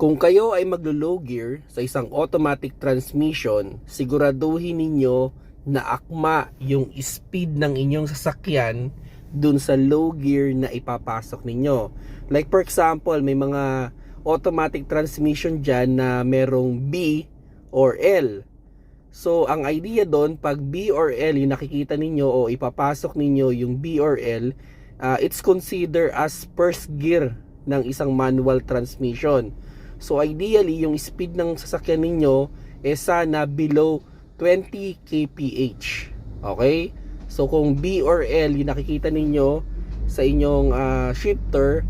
Kung kayo ay maglo-low gear sa isang automatic transmission, siguraduhin ninyo na akma yung speed ng inyong sasakyan dun sa low gear na ipapasok ninyo. Like for example, may mga automatic transmission dyan na merong B or L. So, ang idea doon, pag B or L yung nakikita ninyo o ipapasok ninyo yung B or L, uh, it's considered as first gear ng isang manual transmission. So ideally, yung speed ng sasakyan ninyo eh sana below 20 kph. Okay? So kung B or L yung nakikita ninyo sa inyong ah, shifter,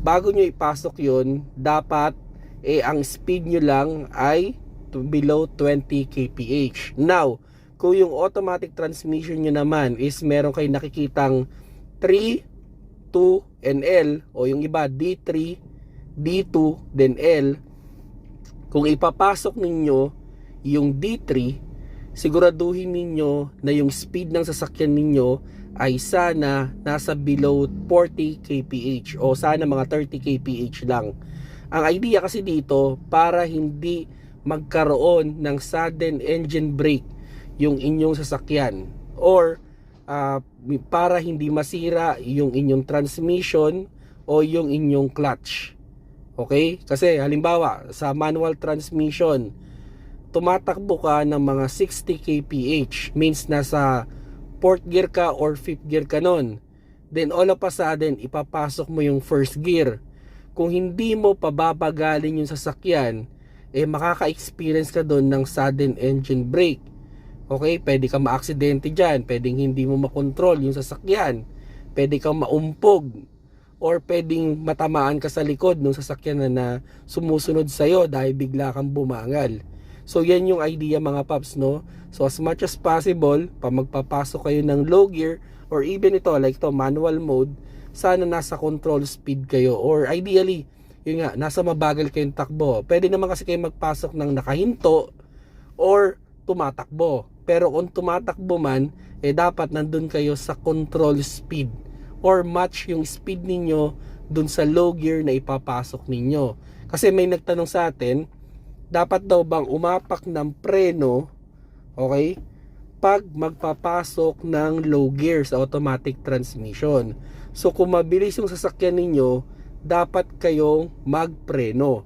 bago nyo ipasok yun, dapat eh ang speed nyo lang ay to below 20 kph. Now, kung yung automatic transmission nyo naman is meron kayo nakikitang 3, 2, and L o yung iba D3, D2, then L, kung ipapasok ninyo yung D3, siguraduhin ninyo na yung speed ng sasakyan ninyo ay sana nasa below 40 kph o sana mga 30 kph lang. Ang idea kasi dito para hindi magkaroon ng sudden engine brake yung inyong sasakyan or uh, para hindi masira yung inyong transmission o yung inyong clutch. Okay? Kasi halimbawa, sa manual transmission, tumatakbo ka ng mga 60 kph, means nasa 4th gear ka or 5th gear ka nun. Then all of a sudden, ipapasok mo yung first gear. Kung hindi mo pababagalin yung sasakyan, eh makaka-experience ka doon ng sudden engine brake. Okay, pwede ka maaksidente dyan, pwedeng hindi mo makontrol yung sasakyan, pwede kang maumpog, or pwedeng matamaan ka sa likod ng sasakyan na, na sumusunod sa'yo dahil bigla kang bumangal. So yan yung idea mga paps no. So as much as possible, pa magpapasok kayo ng low gear or even ito like to manual mode, sana nasa control speed kayo or ideally, yun nga, nasa mabagal kayong takbo. Pwede naman kasi kayo magpasok ng nakahinto or tumatakbo. Pero kung tumatakbo man, eh dapat nandun kayo sa control speed or match yung speed ninyo dun sa low gear na ipapasok ninyo. Kasi may nagtanong sa atin, dapat daw bang umapak ng preno, okay, pag magpapasok ng low gear sa automatic transmission. So kung mabilis yung sasakyan ninyo, dapat kayong magpreno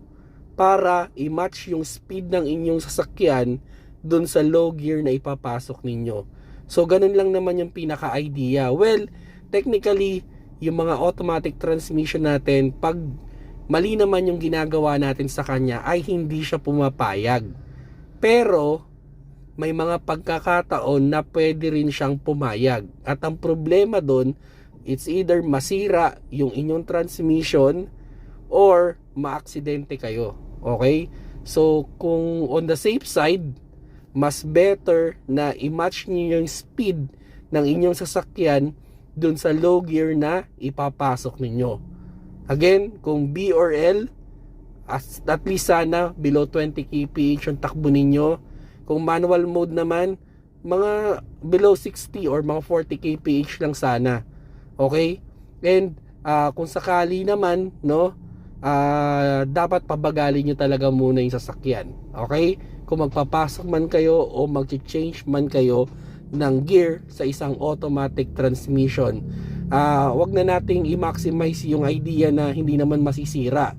para i-match yung speed ng inyong sasakyan dun sa low gear na ipapasok ninyo. So ganun lang naman yung pinaka-idea. Well, technically, yung mga automatic transmission natin, pag mali naman yung ginagawa natin sa kanya, ay hindi siya pumapayag. Pero, may mga pagkakataon na pwede rin siyang pumayag. At ang problema doon, it's either masira yung inyong transmission or maaksidente kayo. Okay? So, kung on the safe side, mas better na i-match niyo yung speed ng inyong sasakyan dun sa low gear na ipapasok ninyo. Again, kung B or L, as, at least sana below 20 kph yung takbo ninyo. Kung manual mode naman, mga below 60 or mga 40 kph lang sana. Okay? And uh, kung sakali naman, no, uh, dapat pabagalin nyo talaga muna yung sasakyan. Okay? Kung magpapasok man kayo o mag-change man kayo ng gear sa isang automatic transmission. Uh, wag na nating i-maximize yung idea na hindi naman masisira.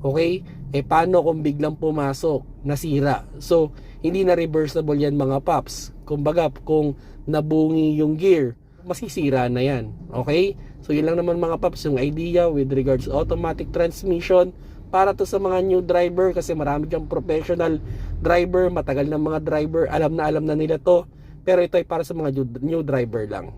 Okay? Eh paano kung biglang pumasok, nasira? So, hindi na reversible yan mga paps. Kumbaga, kung nabungi yung gear, masisira na yan. Okay? So, yun lang naman mga paps yung idea with regards to automatic transmission para to sa mga new driver kasi marami diyang professional driver, matagal na mga driver, alam na alam na nila to. Pero ito ay para sa mga new driver lang.